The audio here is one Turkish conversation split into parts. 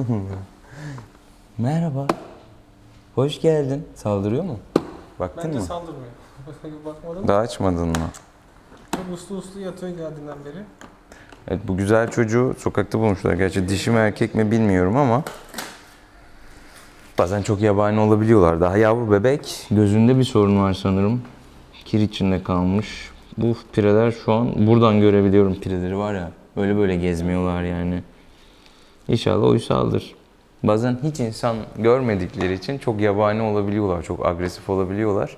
Merhaba. Hoş geldin. Saldırıyor mu? Baktın Bence mı? saldırmıyor. Bakmadın mı? Daha açmadın mı? Çok uslu uslu yatıyor geldiğinden beri. Evet bu güzel çocuğu sokakta bulmuşlar. Gerçi dişi mi erkek mi bilmiyorum ama bazen çok yabani olabiliyorlar. Daha yavru bebek. Gözünde bir sorun var sanırım. Kir içinde kalmış. Bu pireler şu an buradan görebiliyorum pireleri var ya. Öyle böyle gezmiyorlar yani. İnşallah uysaldır. Bazen hiç insan görmedikleri için çok yabani olabiliyorlar. Çok agresif olabiliyorlar.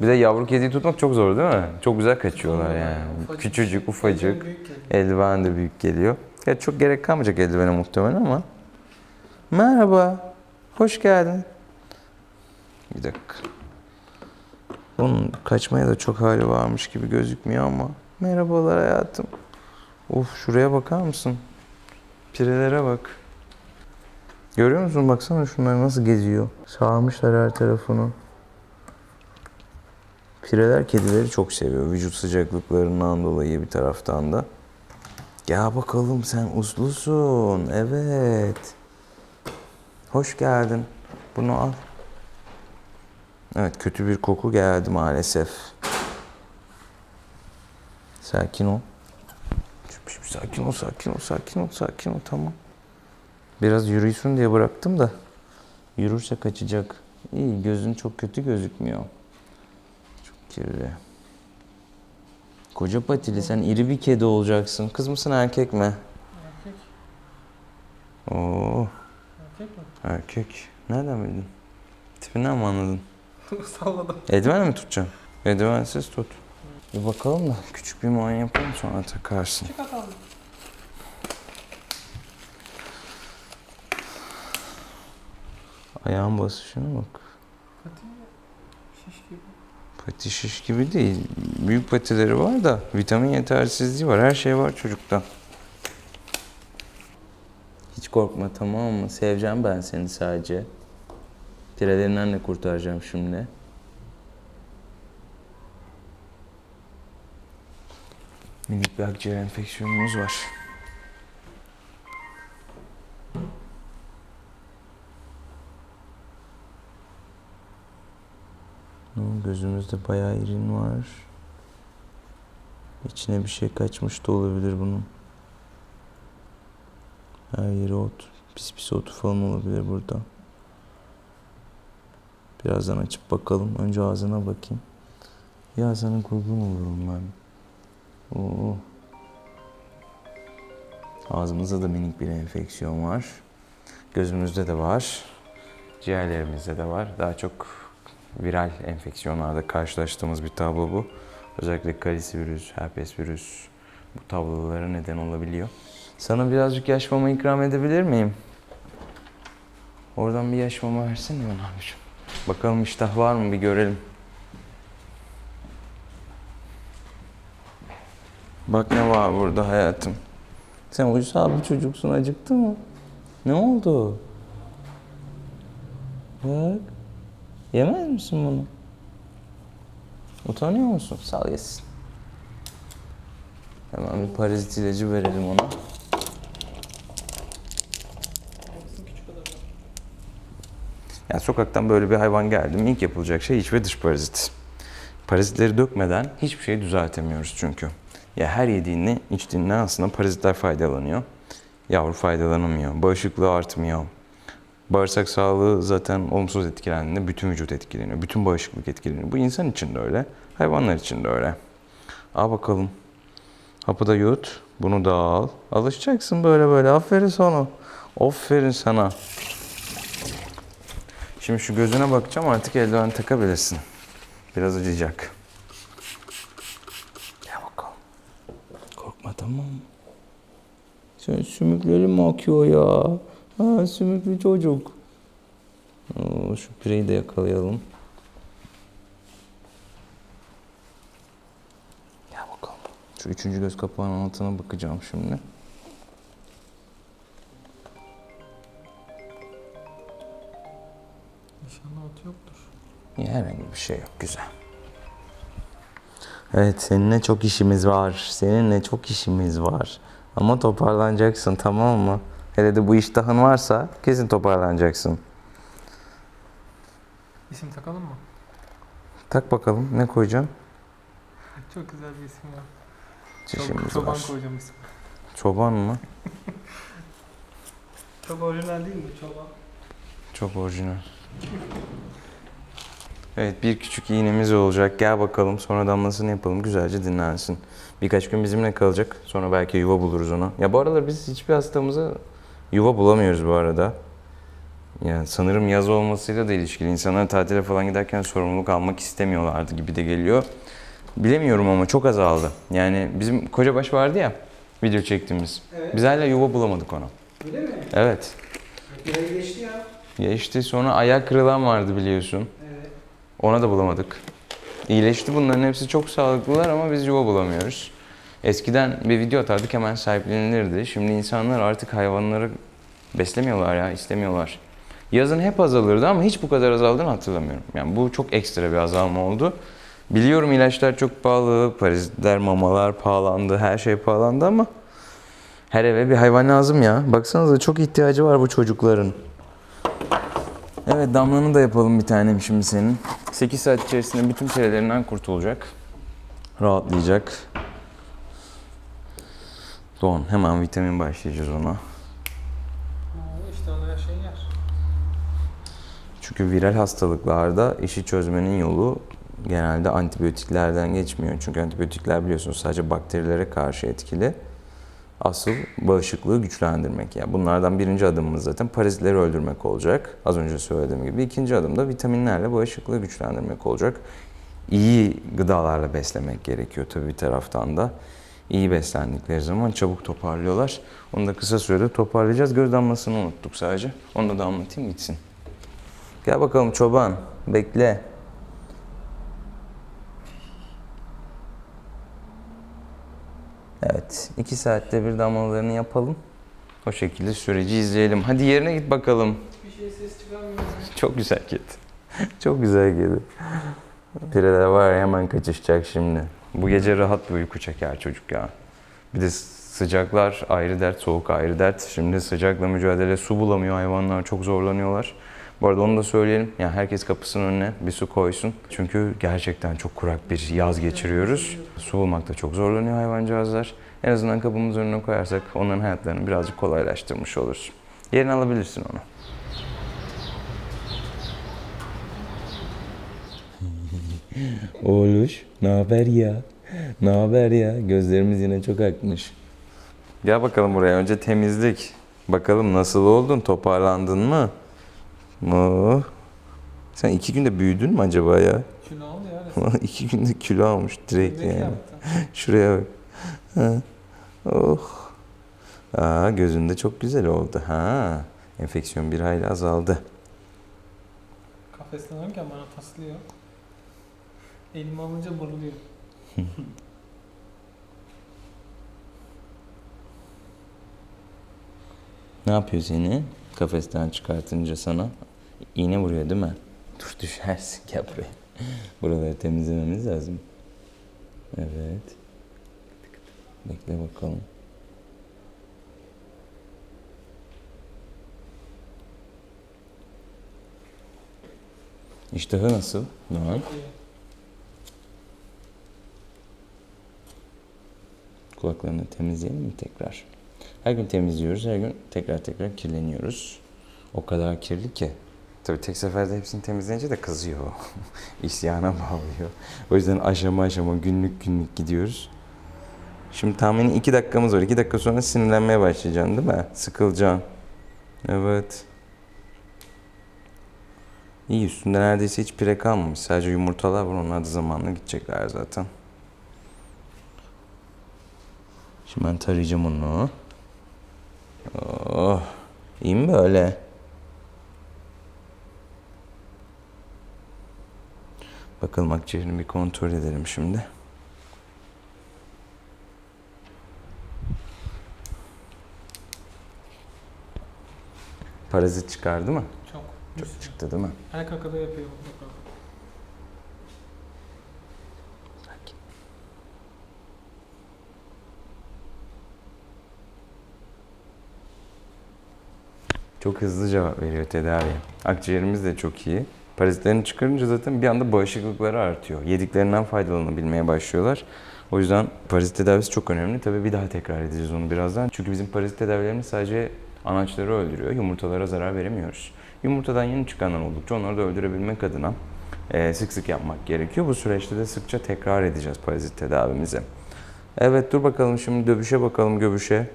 Bir de yavru kediyi tutmak çok zor değil mi? Çok güzel kaçıyorlar yani. Ufacık. Küçücük, ufacık. Eldiven de büyük geliyor. Ya çok gerek kalmayacak eldivene muhtemelen ama. Merhaba. Hoş geldin. Bir dakika. Bunun kaçmaya da çok hali varmış gibi gözükmüyor ama. Merhabalar hayatım. Of şuraya bakar mısın? Pirelere bak. Görüyor musun? Baksana şunlar nasıl geziyor. Sarmışlar her tarafını. Pireler kedileri çok seviyor. Vücut sıcaklıklarından dolayı bir taraftan da. Gel bakalım sen uslusun. Evet. Hoş geldin. Bunu al. Evet kötü bir koku geldi maalesef. Sakin ol. Şıp, Sakin ol, sakin ol, sakin ol, sakin ol. Tamam. Biraz yürüysün diye bıraktım da. Yürürse kaçacak. İyi, gözün çok kötü gözükmüyor. Çok kirli. Koca patili sen iri bir kedi olacaksın. Kız mısın erkek mi? Erkek. Oo, Erkek mi? erkek. Nereden bildin? Tipinden mi anladın? Salladım. Eldiven mi tutacaksın? Eldivensiz tut. Bir bakalım da küçük bir muayene yapalım sonra takarsın. Çık atalım. Ayağın basışına bak. Pati şiş gibi. Pati şiş gibi değil. Büyük patileri var da vitamin yetersizliği var. Her şey var çocukta. Hiç korkma tamam mı? Seveceğim ben seni sadece. Pirelerinden de kurtaracağım şimdi. Minik bir akciğer enfeksiyonumuz var. Gözümüzde bayağı irin var. İçine bir şey kaçmış da olabilir bunun. Her yeri ot. Pis pis otu falan olabilir burada. Birazdan açıp bakalım. Önce ağzına bakayım. Ya sana kurban olurum ben. Oo. Ağzımızda da minik bir enfeksiyon var. Gözümüzde de var. Ciğerlerimizde de var. Daha çok viral enfeksiyonlarda karşılaştığımız bir tablo bu. Özellikle kalisi virüs, herpes virüs bu tablolara neden olabiliyor. Sana birazcık yaş mama ikram edebilir miyim? Oradan bir yaş mama versene bana abiciğim. Bakalım iştah var mı bir görelim. Bak ne var burada hayatım. Sen uysal bir çocuksun acıktı mı? Ne oldu? Bak. Yemez misin bunu? Utanıyor musun? Sal yesin. Hemen bir parazit ilacı verelim ona. Yani sokaktan böyle bir hayvan geldi mi ilk yapılacak şey iç ve dış parazit. Parazitleri dökmeden hiçbir şeyi düzeltemiyoruz çünkü. Ya her yediğini, içtiğinden aslında parazitler faydalanıyor. Yavru faydalanamıyor. Bağışıklığı artmıyor. Bağırsak sağlığı zaten olumsuz etkilendiğinde bütün vücut etkileniyor. Bütün bağışıklık etkileniyor. Bu insan için de öyle. Hayvanlar için de öyle. Al bakalım. Hapı da yut. Bunu da al. Alışacaksın böyle böyle. Aferin sana. Aferin sana. Şimdi şu gözüne bakacağım artık eldiven takabilirsin. Biraz acıyacak. Gel bakalım. Korkma tamam mı? Sen sümüklerin mi akıyor ya? Ha sümüklü çocuk. Oo, şu pireyi de yakalayalım. Gel bakalım. Şu üçüncü göz kapağının altına bakacağım şimdi. İnşallah ot yoktur. İyi, herhangi bir şey yok. Güzel. Evet seninle çok işimiz var. Seninle çok işimiz var. Ama toparlanacaksın tamam mı? Hele de bu iştahın varsa kesin toparlanacaksın. İsim takalım mı? Tak bakalım ne koyacaksın? Çok güzel bir isim var. Çişimiz Çoban var. koyacağım ismi. Çoban mı? Çok orijinal değil mi çoban? Çok orijinal. Evet bir küçük iğnemiz olacak. Gel bakalım sonra damlasını yapalım. Güzelce dinlensin. Birkaç gün bizimle kalacak. Sonra belki yuva buluruz ona. Ya bu aralar biz hiçbir hastamıza yuva bulamıyoruz bu arada. Yani sanırım yaz olmasıyla da ilişkili. İnsanlar tatile falan giderken sorumluluk almak istemiyorlardı gibi de geliyor. Bilemiyorum ama çok azaldı. Yani bizim Kocabaş vardı ya video çektiğimiz. Evet. Biz hala yuva bulamadık ona. Öyle mi? Evet. Geçti ya. İşte sonra ayak kırılan vardı biliyorsun. Evet. Ona da bulamadık. İyileşti bunların hepsi çok sağlıklılar ama biz yuva bulamıyoruz. Eskiden bir video atardık hemen sahiplenilirdi. Şimdi insanlar artık hayvanları beslemiyorlar ya, istemiyorlar. Yazın hep azalırdı ama hiç bu kadar azaldığını hatırlamıyorum. Yani bu çok ekstra bir azalma oldu. Biliyorum ilaçlar çok pahalı, parazitler, mamalar pahalandı, her şey pahalandı ama her eve bir hayvan lazım ya. Baksanıza çok ihtiyacı var bu çocukların. Evet damlanı da yapalım bir tanem şimdi senin. 8 saat içerisinde bütün terelerinden kurtulacak. Rahatlayacak. Don hemen vitamin başlayacağız ona. Çünkü viral hastalıklarda işi çözmenin yolu genelde antibiyotiklerden geçmiyor. Çünkü antibiyotikler biliyorsunuz sadece bakterilere karşı etkili. Asıl bağışıklığı güçlendirmek. Yani bunlardan birinci adımımız zaten parazitleri öldürmek olacak. Az önce söylediğim gibi. İkinci adım da vitaminlerle bağışıklığı güçlendirmek olacak. İyi gıdalarla beslemek gerekiyor tabii bir taraftan da. İyi beslendikleri zaman çabuk toparlıyorlar. Onu da kısa sürede toparlayacağız. Göz damlasını unuttuk sadece. Onu da anlatayım gitsin. Gel bakalım çoban. Bekle. Evet. iki saatte bir damlalarını yapalım. O şekilde süreci izleyelim. Hadi yerine git bakalım. Hiçbir şey ses çıkarmıyor. Çok güzel kedi. Çok güzel kedi. Pireler var hemen kaçışacak şimdi. Bu gece rahat bir uyku çeker çocuk ya. Bir de sıcaklar ayrı dert, soğuk ayrı dert. Şimdi sıcakla mücadele su bulamıyor hayvanlar çok zorlanıyorlar. Bu arada onu da söyleyelim. Yani herkes kapısının önüne bir su koysun. Çünkü gerçekten çok kurak bir yaz geçiriyoruz. Su bulmakta çok zorlanıyor hayvancağızlar. En azından kapımızın önüne koyarsak onların hayatlarını birazcık kolaylaştırmış oluruz. Yerini alabilirsin onu. Oğluş, ne haber ya? Ne haber ya? Gözlerimiz yine çok akmış. Gel bakalım buraya. Önce temizlik. Bakalım nasıl oldun? Toparlandın mı? Oh. Sen iki günde büyüdün mü acaba ya? Kilo al ya. iki günde kilo almış direkt Ne yani. Şuraya bak. Ha. Oh. Aa, gözünde çok güzel oldu. Ha. Enfeksiyon bir hayli azaldı. Kafesten alırken bana taslıyor. Elimi alınca mırlıyor. Ne yapıyor seni? Kafesten çıkartınca sana iğne vuruyor değil mi? Dur düşersin gel buraya. Buraları temizlememiz lazım. Evet. Bekle bakalım. İştahı nasıl? Doğan. Kulaklarını temizleyelim mi tekrar? Her gün temizliyoruz, her gün tekrar tekrar kirleniyoruz. O kadar kirli ki. Tabii tek seferde hepsini temizleyince de kızıyor. İsyana bağlıyor. O yüzden aşama aşama günlük günlük gidiyoruz. Şimdi tahmini iki dakikamız var. İki dakika sonra sinirlenmeye başlayacaksın değil mi? Sıkılacaksın. Evet. İyi üstünde neredeyse hiç pire kalmamış. Sadece yumurtalar var. Onlar da zamanla gidecekler zaten. Şimdi ben tarayacağım onu. Oh. İyi mi böyle? Bakalım akciğerini bir kontrol edelim şimdi. Parazit çıkardı mı? Çok. Çok Çok çıktı değil mi? Her kakada yapıyor mutlaka. Çok hızlı cevap veriyor tedaviye. Akciğerimiz de çok iyi. Parazitlerini çıkarınca zaten bir anda bağışıklıkları artıyor. Yediklerinden faydalanabilmeye başlıyorlar. O yüzden parazit tedavisi çok önemli. Tabii bir daha tekrar edeceğiz onu birazdan. Çünkü bizim parazit tedavilerimiz sadece anaçları öldürüyor. Yumurtalara zarar veremiyoruz. Yumurtadan yeni çıkanlar oldukça onları da öldürebilmek adına e, sık sık yapmak gerekiyor. Bu süreçte de sıkça tekrar edeceğiz parazit tedavimizi. Evet dur bakalım şimdi dövüşe bakalım göbüşe.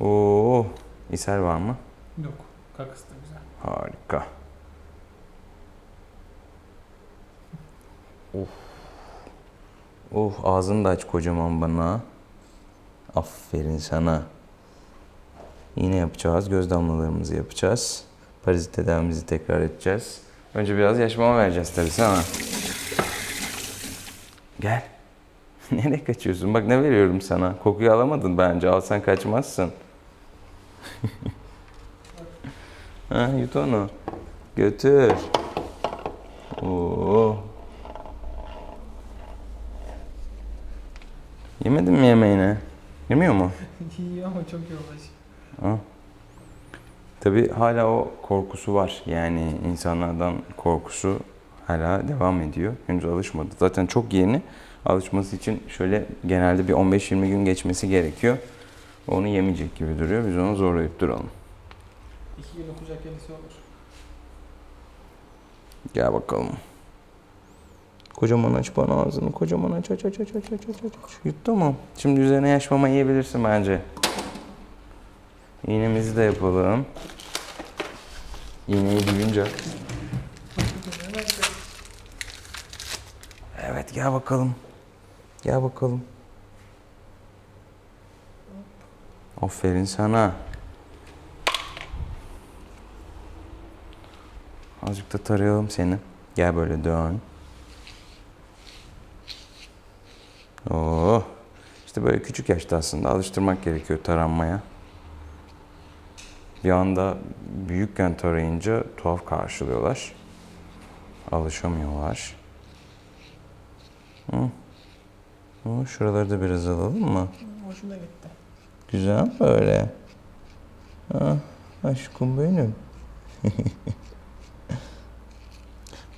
Oo, ishal var mı? Yok. Kakısı da güzel. Harika. Of. Oh ağzını da aç kocaman bana. Aferin sana. Yine yapacağız. Göz damlalarımızı yapacağız. Parazit tedavimizi tekrar edeceğiz. Önce biraz yaş mama vereceğiz tabii sana. Gel. Nereye kaçıyorsun? Bak ne veriyorum sana. Kokuyu alamadın bence. Alsan kaçmazsın. Ha, yut onu. Götür. Oo. Yemedin mi yemeğini? Yemiyor mu? İyi ama çok yavaş. Ha. Tabii hala o korkusu var. Yani insanlardan korkusu hala devam ediyor. Henüz alışmadı. Zaten çok yeni. Alışması için şöyle genelde bir 15-20 gün geçmesi gerekiyor. Onu yemeyecek gibi duruyor. Biz onu zorlayıp duralım. İki gün kucak olur. Gel bakalım. Kocaman aç bana ağzını. Kocaman aç aç aç aç aç aç aç. aç. Yuttu mu? Şimdi üzerine yaş mama yiyebilirsin bence. İğnemizi de yapalım. İğneyi duyunca. Evet gel bakalım. Gel bakalım. Aferin sana. Azıcık da tarayalım seni. Gel böyle dön. Oo. İşte böyle küçük yaşta aslında alıştırmak gerekiyor taranmaya. Bir anda büyükken tarayınca tuhaf karşılıyorlar. Alışamıyorlar. Hı. Hı, şuraları da biraz alalım mı? Hoşuna gitti. Güzel böyle. Ah, aşkım benim.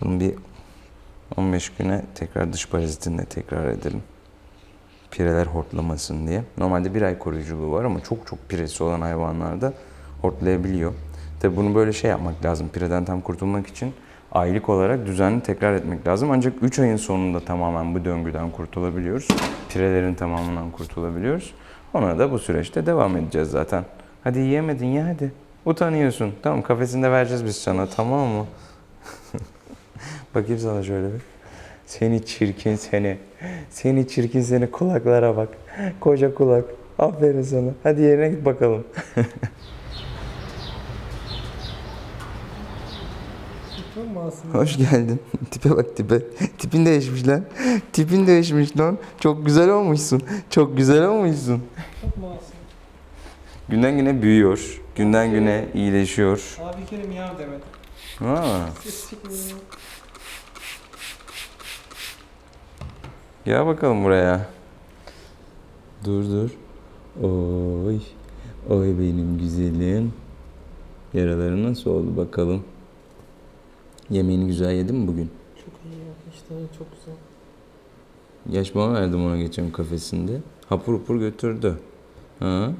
Bunu bir 15 güne tekrar dış parazitinle tekrar edelim. Pireler hortlamasın diye. Normalde bir ay koruyuculuğu var ama çok çok piresi olan hayvanlarda hortlayabiliyor. Tabi bunu böyle şey yapmak lazım. Pireden tam kurtulmak için aylık olarak düzenli tekrar etmek lazım. Ancak 3 ayın sonunda tamamen bu döngüden kurtulabiliyoruz. Pirelerin tamamından kurtulabiliyoruz. Ona da bu süreçte devam edeceğiz zaten. Hadi yiyemedin ya hadi. Utanıyorsun. Tamam kafesinde vereceğiz biz sana tamam mı? Bakayım sana şöyle bir. Seni çirkin seni. Seni çirkin seni kulaklara bak. Koca kulak. Aferin sana. Hadi yerine git bakalım. Hoş geldin. Tipe bak tipe. Tipin değişmiş lan. Tipin değişmiş lan. Çok güzel olmuşsun. Çok güzel olmuşsun. Çok masum. Günden güne büyüyor. Günden güne iyileşiyor. Abi bir kere miyav demedi. Ha. Ses çıkmıyor. Gel bakalım buraya. Dur dur. Oy. Oy benim güzelim. Yaraları nasıl oldu bakalım. Yemeğini güzel yedin mi bugün? Çok iyi ya. İşte çok güzel. Yaş mama verdim ona geçen kafesinde. Hapur hapur götürdü. Ha?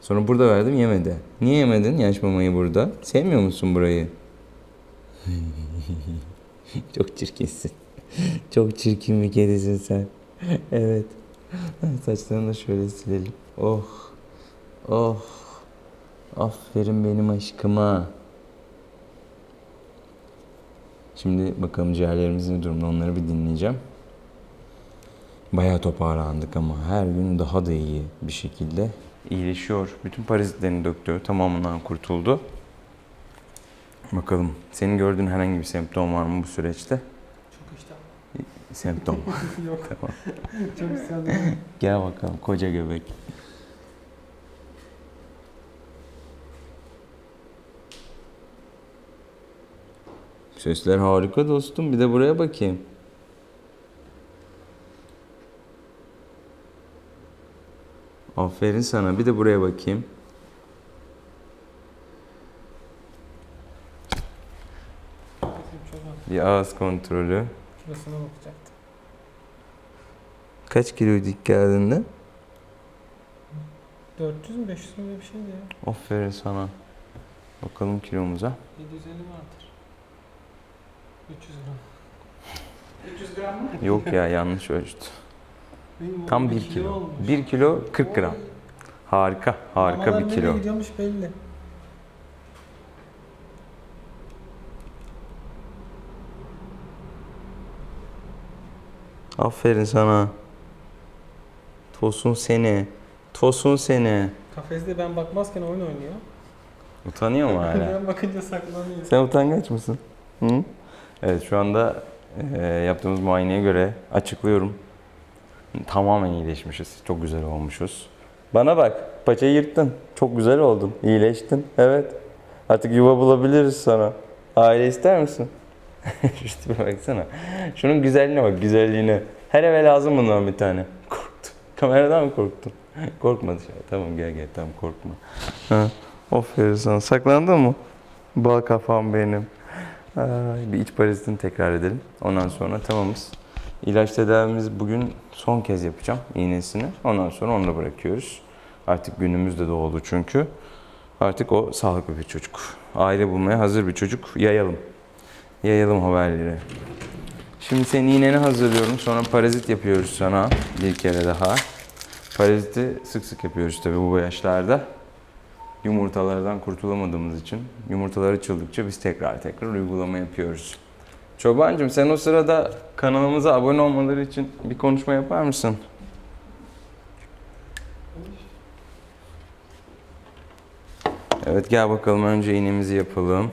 Sonra burada verdim yemedi. Niye yemedin yaş mamayı burada? Sevmiyor musun burayı? Çok çirkinsin. Çok çirkin bir kedisin sen. evet. Saçlarını da şöyle silelim. Oh. Oh. Aferin benim aşkıma. Şimdi bakalım ciğerlerimizin durumda onları bir dinleyeceğim. Bayağı toparlandık ama her gün daha da iyi bir şekilde. İyileşiyor. Bütün parazitlerini döktü. Tamamından kurtuldu. Bakalım senin gördüğün herhangi bir semptom var mı bu süreçte? Semptom. Yok. tamam. Çok sendrom. Gel bakalım koca göbek. Sesler harika dostum. Bir de buraya bakayım. Aferin sana. Bir de buraya bakayım. Bir ağız kontrolü. Şurasına bakacaktım. Kaç kiloydu ilk geldiğinde? 400 mü 500 mü öyle bir şeydi ya. Aferin sana. Bakalım kilomuza. 750 vardır. 300 gram. 300 gram mı? Yok ya yanlış ölçtü. Benim Tam oğlum 1 bir kilo. olmuş. 1 kilo 40 gram. Harika, harika bir nereye kilo. gidiyormuş belli. Aferin sana. Tosun seni. Tosun seni. Kafeste ben bakmazken oyun oynuyor. Utanıyor mu hala? ben bakınca saklanıyor. Sen utangaç mısın? Hı? Evet şu anda e, yaptığımız muayeneye göre açıklıyorum. Tamamen iyileşmişiz. Çok güzel olmuşuz. Bana bak, paçayı yırttın. Çok güzel oldun. İyileştin. Evet. Artık yuva bulabiliriz sana. Aile ister misin? Şu tipe baksana. Şunun güzelliğine bak, güzelliğine. Her eve lazım bundan bir tane. Kameradan mı korktun? Korkma dışarı. Tamam gel gel, tamam korkma. Ha. Aferin sana. Saklandın mı? Bal kafam benim. Ay, bir iç parazitini tekrar edelim. Ondan sonra tamamız. İlaç tedavimiz bugün son kez yapacağım iğnesini. Ondan sonra onu da bırakıyoruz. Artık günümüz de doğdu çünkü. Artık o sağlıklı bir çocuk. Aile bulmaya hazır bir çocuk. Yayalım. Yayalım haberleri. Şimdi senin iğneni hazırlıyorum. Sonra parazit yapıyoruz sana bir kere daha. Paraziti sık sık yapıyoruz tabii bu yaşlarda yumurtalardan kurtulamadığımız için yumurtalar açıldıkça biz tekrar tekrar uygulama yapıyoruz. Çobancım sen o sırada kanalımıza abone olmaları için bir konuşma yapar mısın? Evet gel bakalım önce iğnemizi yapalım.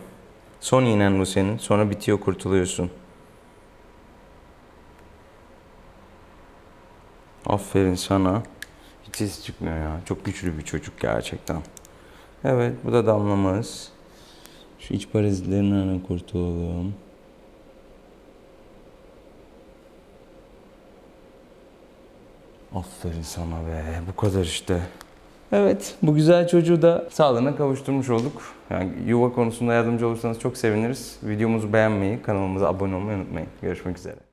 Son iğnen bu senin. Sonra bitiyor kurtuluyorsun. Aferin sana. Hiç ses çıkmıyor ya. Çok güçlü bir çocuk gerçekten. Evet, bu da damlamız. Şu iç parazitlerinden kurtulalım. Aferin sana be. Bu kadar işte. Evet, bu güzel çocuğu da sağlığına kavuşturmuş olduk. Yani yuva konusunda yardımcı olursanız çok seviniriz. Videomuzu beğenmeyi, kanalımıza abone olmayı unutmayın. Görüşmek üzere.